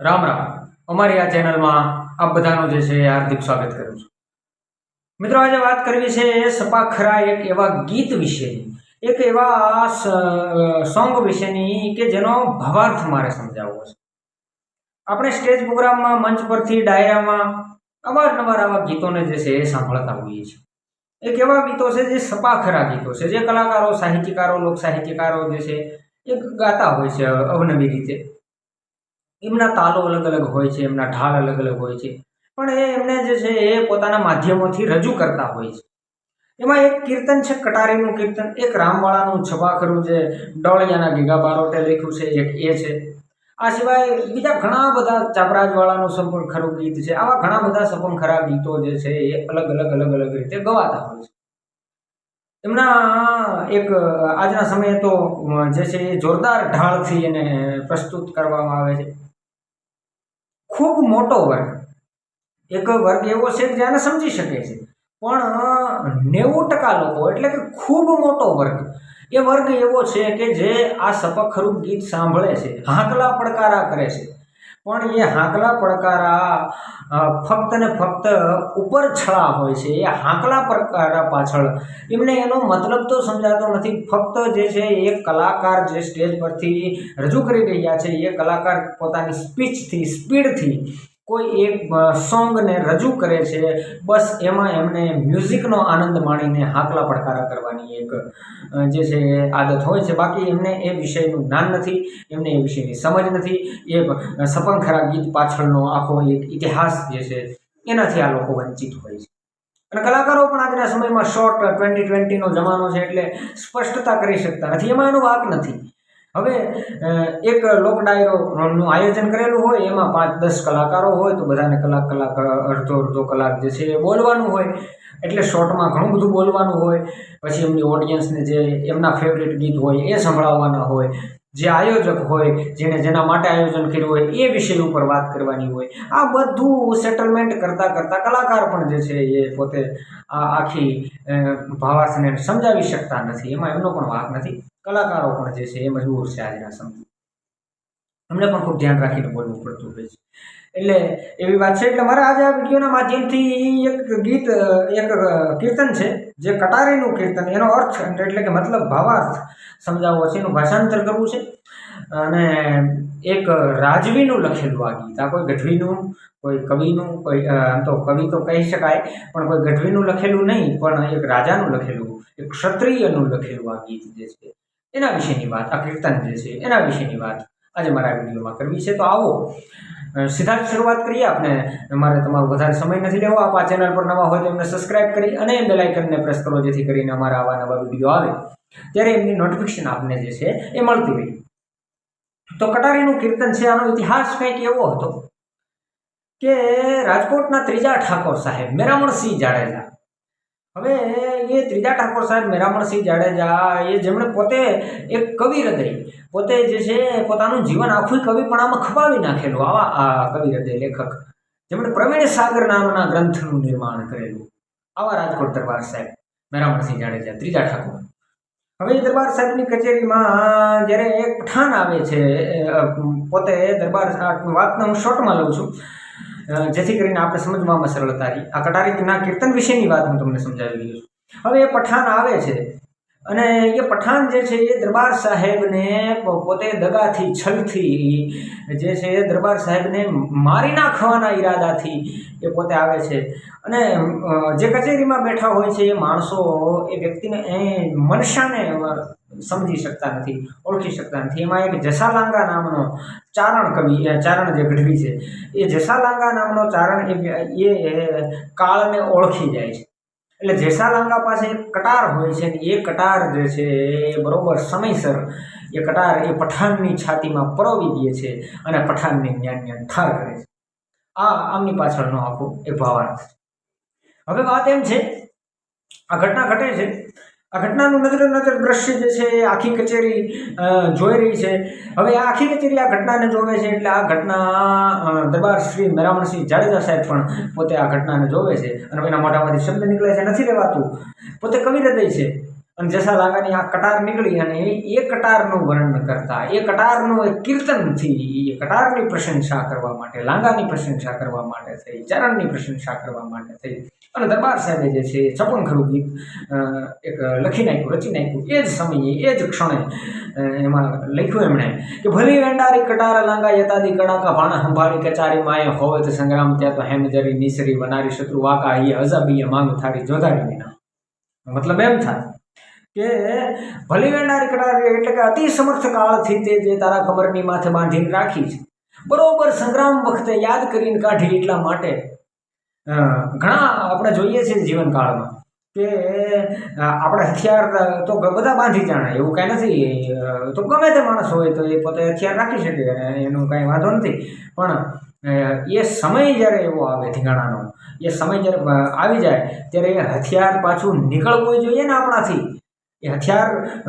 રામ રામ. અમારી આ ચેનલમાં આપ બધાનું જે છે હાર્દિક સ્વાગત કરું છું. મિત્રો, આજે વાત કરવી છે એ સપાખરા એક એવા ગીત વિશેની એક એવા સોંગ વિશેની કે જેનો ભાવાર્થ મારે સમજાવવો છે. આપણે સ્ટેજ પ્રોગ્રામમાં, મંચ પરથી, ડાયરામાં અવારનવાર આવા ગીતોને જે છે એ સાંભળતા હોઈએ છીએ. એક એવા ગીતો છે જે સપાખરા ગીતો છે, જે કલાકારો, સાહિત્યકારો લોક સાહિત્યકારો જે છે એ ગાતા હોય છે અવનવી રીતે. એમના તાલો અલગ અલગ હોય છે, એમના ઢાળ અલગ અલગ હોય છે. પણ એ એમને જે છે, એ પોતાના માધ્યમોથી રજૂ કરતા હોય છે. એમાં એક કીર્તન છે, કટારીનું કીર્તન. એક રામવાળાનું છબાખરું જે ડોળિયાના ગીગા બારોટે લખ્યું છે, એક એ છે. આ સિવાય બીજા ઘણા બધા ચાપરાજવાળાનું સંપૂર્ણ ખરું ગીત છે. આવા ઘણા બધા સપન ખરા ગીતો જે છે, એ અલગ અલગ અલગ અલગ રીતે ગવાતા હોય છે. એમના એક આજના સમયે તો જે છે, એ જોરદાર ઢાળથી એને પ્રસ્તુત કરવામાં આવે છે. ખૂબ મોટો વર્ગ. એક વર્ગ એવો છે જેને સમજી શકે છે. પણ નેવું ટકા લોકો, એટલે કે ખૂબ મોટો વર્ગ. એ વર્ગ એવો છે કે જે આ સપખરું ગીત સાંભળે છે, હાંકલા પડકારા કરે છે. પણ એ હાંકલા પડકારા ફક્ત ને ફક્ત ઉપર છળા હોય છે. એ હાંકલા પડકારા પાછળ એમને એનો મતલબ તો સમજાતો નથી. ફક્ત જે છે એ કલાકાર જે સ્ટેજ પરથી રજૂ કરી રહ્યા છે, એ કલાકાર પોતાની સ્પીચથી, સ્પીડથી કોઈ એક સોંગને રજૂ કરે છે, બસ એમાં એમને મ્યુઝિકનો આનંદ માણીને હાકલા પડકારા કરવાની એક જે છે આદત હોય છે. બાકી એમને એ વિષયનું જ્ઞાન નથી, એમને એ વિષયની સમજ નથી. એ સપનખરા ગીત પાછળનો આખો એક ઇતિહાસ જે છે, એનાથી આ લોકો વંચિત હોય છે. અને કલાકારો પણ આજના સમયમાં શોર્ટ ટ્વેન્ટી ટ્વેન્ટીનો જમાનો છે એટલે સ્પષ્ટતા કરી શકતા નથી. એમાં એનો વાક નથી. હવે એક લોક ડાયરોનું આયોજન કરેલું હોય, એમાં પાંચ દસ કલાકારો હોય, તો બધાને કલાક કલાક, અડધો અડધો કલાક જે છે એ બોલવાનું હોય. એટલે શોર્ટમાં ઘણું બધું બોલવાનું હોય. પછી એમની ઓડિયન્સને જે એમના ફેવરેટ ગીત હોય એ સંભળાવવાના હોય. જે આયોજક હોય, જેણે જેના માટે આયોજન કર્યું હોય, એ વિષય ઉપર વાત કરવાની હોય. આ બધું સેટલમેન્ટ કરતાં કરતાં કલાકાર પણ જે છે એ પોતે આખી ભાવાસને સમજાવી શકતા નથી. એમાં એમનો પણ વાંક નથી. કલાકારો પણ જે છે એ મજબૂર છે આજના સમય એમને પણ ખૂબ ધ્યાન રાખીને બોલવું પડતું હોય છે. એટલે એવી વાત છે. એટલે મારે આજે આ વિડીયોના માધ્યમથી એક ગીત, એક કીર્તન છે, જે કટારીનું કીર્તન. એનો અર્થ એટલે કે મતલબ ભાવાર્થ. સમજાવવો છે એનું ભાષાંતર કરવું છે. અને એક રાજવીનું લખેલું આ ગીત. આ કોઈ ગઢવીનું, કોઈ કવિનું, કોઈ આમ તો કવિ તો કહી શકાય, પણ કોઈ ગઢવીનું લખેલું નહીં, પણ એક રાજાનું લખેલું, એક ક્ષત્રિયનું લખેલું આ ગીત જે છે. એના વિશેની વાત, આ કીર્તન જે છે, એના વિશેની વાત આજે મારા વિડીયોમાં કરવી છે. તો આવો. સીધા જ શરૂઆત કરીએ. આપણે મારે તમારો વધારે સમય નથી લેવો. આપ આ ચેનલ પર નવા હોય તો એમને સબસ્ક્રાઇબ કરી અને બેલ આઇકનને પ્રેસ કરો જેથી કરીને અમારા આવા નવા વીડિયો આવે. ત્યારે એમની નોટિફિકેશન આપને જે છે એ મળતી રહી. તો કટારીનું કીર્તન છે. આનો ઇતિહાસ કંઈક એવો હતો કે રાજકોટના ત્રીજા ઠાકોર સાહેબ, મેરામણસિંહ જાડેજા. હવે એ ત્રીજા ઠાકોર સાહેબ મેરામણસિંહ જાડેજા, એ જેમણે પોતે એક કવિ હૃદય પોતે જે છે પોતાનું જીવન આખું કવિપણામાં ખપાવી નાખેલું, આવા આ કવિ હૃદય લેખક. જેમણે પ્રવીણ સાગર નામના ગ્રંથનું નિર્માણ કરેલું. આવા રાજકોટ દરબાર સાહેબ મેરામણસિંહ જાડેજા, ત્રીજા ઠાકોર. હવે દરબાર સાહેબની કચેરીમાં જ્યારે એક પઠાણ આવે છે પોતે દરબાર વાતને હું શોર્ટમાં લઉં છું. જેથી કરીને આપણે સમજવામાં સરળતા રહી. આ કટારીના કીર્તન વિશેની વાત હું તમને સમજાવી રહ્યો છું. હવે એ પઠાણ આવે છે અને એ પઠાણ જે છે એ દરબાર સાહેબને પોતે દગાથી, છલથી જે છે એ દરબાર સાહેબને મારી નાખવાના ઈરાદાથી એ પોતે આવે છે. અને જે કચેરીમાં બેઠા હોય છે એ માણસો એ વ્યક્તિને એ મનસાને સમજી શકતા નથી, ઓળખી શકતા નથી. એમાં એક જસાલાંગા નામનો ચારણ કવિ ચારણ જે ગઢવી છે, એ જસાલાંગા નામનો ચારણ એ એ કાળને ઓળખી જાય છે. એટલે જેસાલાંગા પાસે એક કટાર હોય છે ને એ કટાર જે છે એ બરોબર સમયસર એ કટાર એ પઠાણની છાતીમાં પરોવી દે છે અને પઠાણને જ્ઞાન જ્ઞાન ઠાર કરે છે. આ આમની પાછળનો આખો એક ભાવાર્થ છે. હવે વાત એમ છે, આ ઘટના ઘટે છે આ ઘટનાનું નજરે નજર દ્રશ્ય જે છે એ આખી કચેરી જોઈ રહી છે. હવે આ આખી કચેરી આ ઘટનાને જોવે છે એટલે આ ઘટના દરબાર શ્રી મેરામણસિંહ જાડેજા સાહેબ પણ પોતે આ ઘટનાને જોવે છે અને એના મોઢામાંથી શબ્દ નીકળે છે, નથી રહેવાતું પોતે કવિ હૃદય છે. અને જસા લાંગાની આ કટાર નીકળી અને એ કટારનું વર્ણન કરતા, એ કટારનું એક કીર્તનથી એ કટારની પ્રશંસા કરવા માટે, લાંગાની પ્રશંસા કરવા માટે થઈ, ચરણની પ્રશંસા કરવા માટે થઈ. અને દરબાર સાહેબે જે છે છપન ખરું ગીત એક લખી નાખ્યું, રચી નાખ્યું. એ જ સમયે, એ જ ક્ષણે એમાં લખ્યું એમણે કે, ભલી વેંડારી કટાર લાંગા યતાદી કડાકા ભાણા સંભાળી કચારી માએ હોવે તો સંગ્રામ ત્યાં તો હેમજરી નિસરી વનારી શત્રુ વાકા એ અજાબીએ માંગ થારી જોધારી વિના. મતલબ એમ થાય. કે ભલી વેંડારી કટાર એટલે કે અતિ સમર્થ કાળથી તે જે તારા કબરની માથે બાંધીને રાખી છે. બરોબર સંગ્રામ વખતે યાદ કરીને કાઢી એટલા માટે ઘણા આપણે જોઈએ છીએ જીવનકાળમાં કે આપણે હથિયાર તો બધા બાંધી જાણે, એવું કાંઈ નથી તો ગમે તે માણસ હોય તો એ પોતે હથિયાર રાખી શકે એનું કાંઈ વાંધો નથી. પણ એ સમય જ્યારે એવો આવે ધીંગાણાનો, એ સમય જ્યારે આવી જાય, ત્યારે એ હથિયાર પાછું નીકળવું જોઈએ ને આપણાથી. એ હથિયાર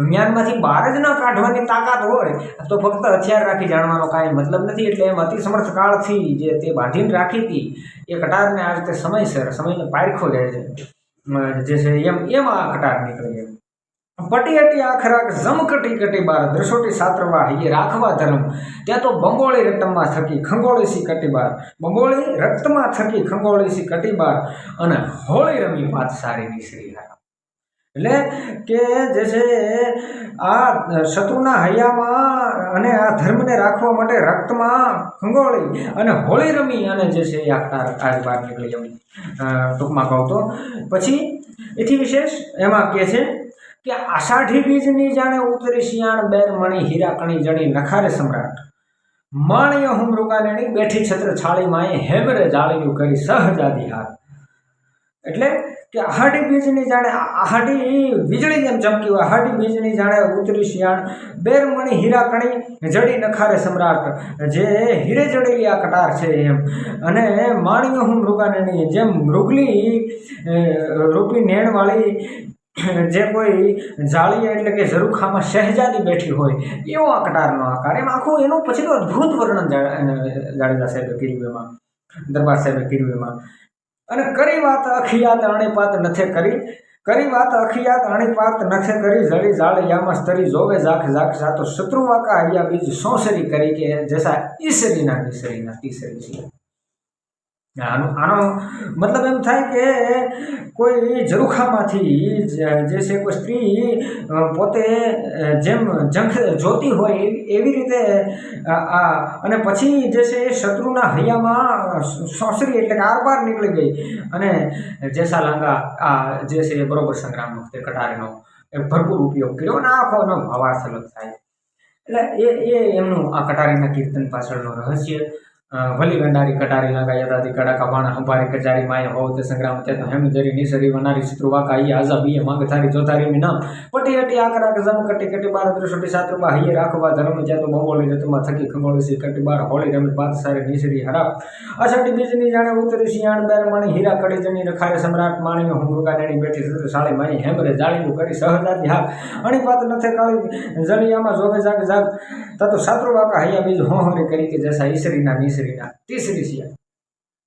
મ્યાનમાંથી બહાર જ ન કાઢવાની તાકાત હોય, તો ફક્ત હથિયાર રાખી જાણવાનો કાંઈ મતલબ નથી. એટલે એમ અતિસમર્થ કાળથી જે તે બાંધીને રાખી હતી, એ કટારને આ રીતે સમયસર સમયને પારખો લે છે. જે છે એમ એમ આ કટાર નીકળી એમ પટી હતી આખરાક જમ કટી બાર દ્રશોટી સાતરવા હૈયે રાખવા ધર્મ. ત્યાં તો બંગોળી રક્તમાં થકી ખંગોળી સી કટી બાર. બંગોળી રક્તમાં થકી ખંગોળી સી કટી બાર. અને હોળી રમી પાત સારી નીસરી હારા એટલે કે જે છે, આ શત્રુના હૈયામાં અને આ ધર્મને રાખવા માટે રક્તમાં ખંગોળી અને હોળી રમી અને જે છે એ આખા આજ બહાર નીકળી એમ ટૂંકમાં કહું તો. પછી એથી વિશેષ એમાં કહે છે કે આષાઢી બીજની જાણે ઉતરી શિયાણ બેર મણી હીરાકણી જણી નખારે સમ્રાટ. માણ્ય હું મૃગાલેણી બેઠી છત્ર છાળીમાં એ હેમરે જાળીયું કરી સહજાદી હાથ. એટલે કે આહાડી બીજની જાણે આહાડી વીજળી જેમ ચમકી હોય આહાડી વીજળી જાણે ઉતરી શિયાળ, બેરમણી હીરા કણી, જડી નખારે સમ્રાટ, જે હીરે જડેલી આ કટાર છે એમ. અને માણ્યો હું મૃગાનેણી જેમ મૃગલી રૂપી નેણવાળી, જે કોઈ જાળી એટલે કે ઝરૂખામાં શહેજાદી બેઠી હોય, એવો આ કટારનો આકાર. એમ આખું એનું પછીનું અદ્ભુત વર્ણન જાડેજા સાહેબે કર્યું એમાં, દરબાર સાહેબે કર્યું એમાં. અને કરી વાત અખિયાત અણીપાત નથે કરી. કરી વાત અખિયાત અણીપાત નથે કરી. જળી જાળ યામાં સ્તરી જોવે ઝાખ ઝાખ જાતો શત્રુવાકા હૈયા બીજ સોસરી કરી કે જેસા ઈસરીના ઈસરીના તીસરી છે. આનો આનો મતલબ એમ થાય કે કોઈ ઝરૂખામાંથી જે છે કોઈ સ્ત્રી પોતે જેમ જંખ જોતી હોય એવી- રીતે આ આ- અને પછી જે છે એ શત્રુના હૈયામાં સોસરી એટલે કે આરપાર નીકળી ગઈ. અને જેસા લાંગા, આ જે છે એ બરોબર સંગ્રામ વખતે કટારીનો એ ભરપૂર ઉપયોગ કર્યો અને આખો એનો ભાવાર્થ અલગ થાય. એટલે એ એ એમનું આ કટારીના કીર્તન પાછળનું રહસ્ય. અ, વંડારી કટારી લાગા યદાથી કડા બાણા હંભારી કચારી માય હોવ તે સંગ્રામ તે હેમ જરી નિસરી વનારી શત્રુ વાકા ઈ આઝા બીએ માંગ થારી જોતારી મિના. પટી હટી આકરા કે જમ કટી કટી બાર દ્રષ્ટી સાત રૂપા હૈયે રાખવા ધર્મ જાતો તો બોંબોળી જતમાં થકી ખંગોળી સી કટી બાર હોળી રમી પાત સારી નિસરી હરા અષાઢી બીજની જાણે ઉતરી શિયાળ બેર મણી હીરા કડી જની રખારે સમ્રાટ માણીઓ. હું મૃગા નેણી બેઠી સત્ર સાળી માણી હેમરે જાળીયું કરી સહજાતી અણી પાત નથે કાળી જળિયામાં જોગે જાગ જાગ. તા તો સાતરો વાકા હૈયા બીજ હોહરી કરી કે જૈસા ઈસરીના નીસરીના તીસરી સિયા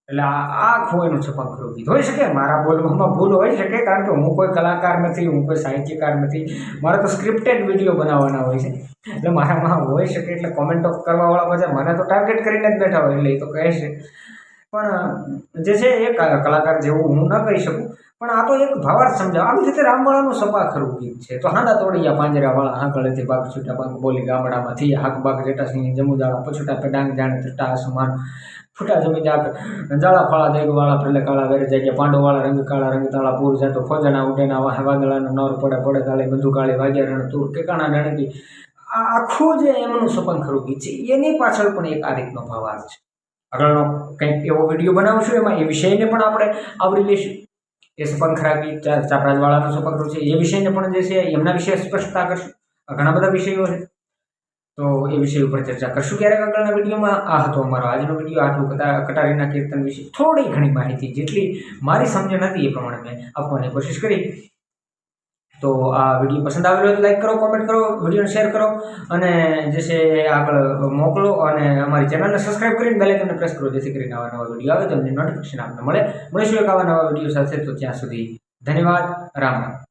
એટલે આ આ છપાખરો એનું છપકરું ગીત હોઈ શકે, મારા બોલવામાં ભૂલ હોઈ શકે, કારણ કે હું કોઈ કલાકાર નથી, હું કોઈ સાહિત્યકાર નથી. મારે તો સ્ક્રિપ્ટેડ વીડિયો બનાવવાના હોય છે. એટલે મારામાં હોઈ શકે એટલે કોમેન્ટો કરવાવાળા બધા મને તો ટાર્ગેટ કરીને જ બેઠા હોય, એટલે એ તો કહે છે. પણ જે છે એ કલાકાર જેવું હું ન કહી શકું. પણ આ તો એક ભાવાર્થ સમજાવ. આવી રીતે રામવાળાનું સપાખરું ગીત છે? તો હાંડા તોડિયા પાંજરાવાળા હાંકળેથી બાગ છૂટા બાગ બોલી ગામડામાંથી હાક બાગ જેટાસિંહ જમુદાળા, પછુટા પેડાંગ જાણે ત્રટા આસમાન ફૂટા જમી જાક જાળા ફાળા દેગવાળા પ્રલે કાળા વેરે જગ્યા પાંડોવાળા રંગ કાળા, રંગ તાળા, પૂર જાતો ફોજાના ઉડેના વાહ, વાદળાના નોર પડે પડે તાળે, બંધુ કાળી, વાગ્યા રણ, તૂર ટેકાણા ડણકી આ આખું જે એમનું સપનખરું ગીત છે, એની પાછળ પણ એક આ રીતનો ભાવાર્થ છે. આગળનો કંઈક એવો વીડિયો બનાવશું એમાં, એ વિષયને પણ આપણે આવરી લઈશું. ખરાબી, ચા- ચાપરાજવાળાનું સપનખરું છે, એ વિષયને પણ જે છે, એમના વિશે સ્પષ્ટતા કરશું. ઘણા બધા વિષયો છે. તો એ વિષય ઉપર ચર્ચા કરશું ક્યારેક આગળના વિડીયોમાં. આ હતો અમારો આજનો વીડિયો આટલું કટા કટારીના કીર્તન વિશે થોડી ઘણી માહિતી. જેટલી મારી સમજણ હતી એ પ્રમાણે મેં આપવાની કોશિશ કરી. તો આ વીડિયો પસંદ આવેલો હોય તો લાઈક કરો કોમેન્ટ કરો, વિડીયોને શેર કરો અને જે છે આગળ મોકલો અને અમારી ચેનલને સબસ્ક્રાઈબ કરીને બેલ આઇકનને પ્રેસ કરો જેથી કરીને આવા નવા વીડિયો આવે તો એમની નોટિફિકેશન આપને મળે. મળીશું એક આવા નવા વીડિયો સાથે તો ત્યાં સુધી ધન્યવાદ, રામ રામ.